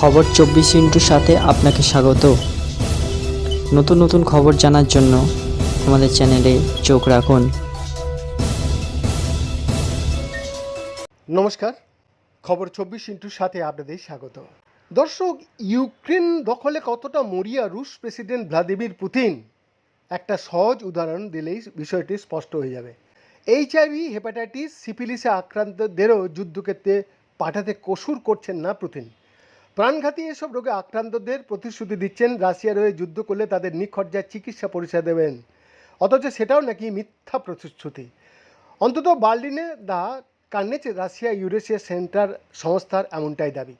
খবর চব্বিশ ইন্টুর সাথে আপনাকে স্বাগত। নতুন নতুন খবর জানার জন্য আমাদের চ্যানেলে চোখ রাখুন। নমস্কার, খবর চব্বিশ ইন্টুর সাথে আপনাদের স্বাগত। দর্শক, ইউক্রেন দখলে কতটা মরিয়া রুশ প্রেসিডেন্ট ভ্লাদিমির পুতিন? একটা সহজ উদাহরণ দিলেই বিষয়টি স্পষ্ট হয়ে যাবে। এইচআইভি হেপাটাইটিস, সিফিলিসে আক্রান্তদেরও যুদ্ধক্ষেত্রে পাঠাতে কসুর করছেন না পুতিন। প্রাণঘাতী এসব রোগে আক্রান্তদের প্রতিশ্রুতি দিচ্ছেন রাশিয়ার হয়ে যুদ্ধ করলে তাদের নিখরচায় চিকিৎসা পরিষেবা দেবেন। অথচ সেটাও নাকি মিথ্যা প্রতিশ্রুতি। অন্তত বার্লিনে the Carnegie Russia Eurasia Center সংস্থার এমনটাই দাবি।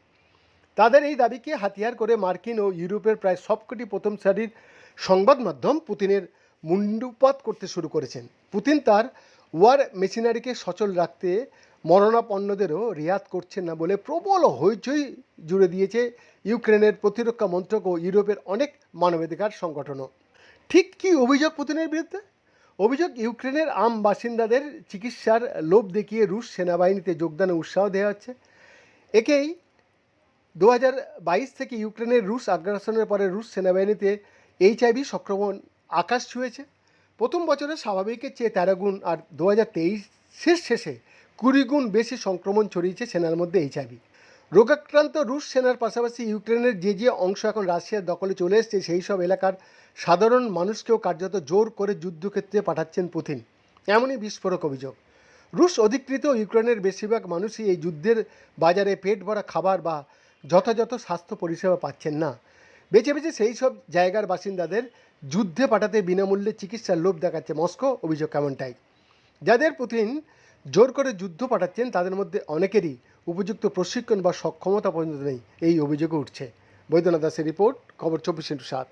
তাদের এই দাবিকে হাতিয়ার করে মার্কিন ও ইউরোপের প্রায় সবকটি প্রথম সারির সংবাদ মাধ্যম পুতিনের মুন্ডুপাত করতে শুরু করেছেন। পুতিন তার ওয়ার মেশিনারিকে সচল রাখতে মরণাপন্নদেরও রিয়াত করছেন না বলে প্রবল হইচই জুড়ে দিয়েছে ইউক্রেনের প্রতিরক্ষা মন্ত্রক ও ইউরোপের অনেক মানবাধিকার সংগঠনও। ঠিক কী অভিযোগ পুতিনের বিরুদ্ধে? অভিযোগ, ইউক্রেনের আম বাসিন্দাদের চিকিৎসার লোভ দেখিয়ে রুশ সেনাবাহিনীতে যোগদানে উৎসাহ দেওয়া হচ্ছে। একেই দু থেকে ইউক্রেনের রুশ আগ্রাসনের পরে রুশ সেনাবাহিনীতে এইচআইভি সংক্রমণ আকাশ ছুঁয়েছে। প্রথম বছরে স্বাভাবিকের চেয়ে তেরো গুণ, আর দু হাজার তেইশ শেষ শেষে কুড়ি গুণ বেশি সংক্রমণ ছড়িয়েছে সেনার মধ্যে এইচআইভি রোগাক্রান্ত রুশ সেনার পাশাপাশি ইউক্রেনের যে যে অংশ এখন রাশিয়ার দখলে চলে এসছে, সেই সব এলাকার সাধারণ মানুষকেও কার্যত জোর করে যুদ্ধক্ষেত্রে পাঠাচ্ছেন পুতিন। এমনই বিস্ফোরক অভিযোগ। রুশ অধিকৃত ইউক্রেনের বেশিরভাগ মানুষই এই যুদ্ধের বাজারে পেট ভরা খাবার বা যথাযথ স্বাস্থ্য পরিষেবা পাচ্ছেন না। বেছে বেছে সেই সব জায়গার বাসিন্দাদের যুদ্ধে পাঠাতে বিনামূল্যে চিকিৎসার লোভ দেখাচ্ছে মস্কো, অভিযোগ কেমনটাই যাদের পুতিন জোর করে যুদ্ধ পাঠাচ্ছেন, তাদের মধ্যে অনেকেরই উপযুক্ত প্রশিক্ষণ বা সক্ষমতা পর্যন্ত নেই। এই অভিযোগে উঠছে। বৈদ্যনাথ দাসের রিপোর্ট, খবর চব্বিশ ইন্টু সাত।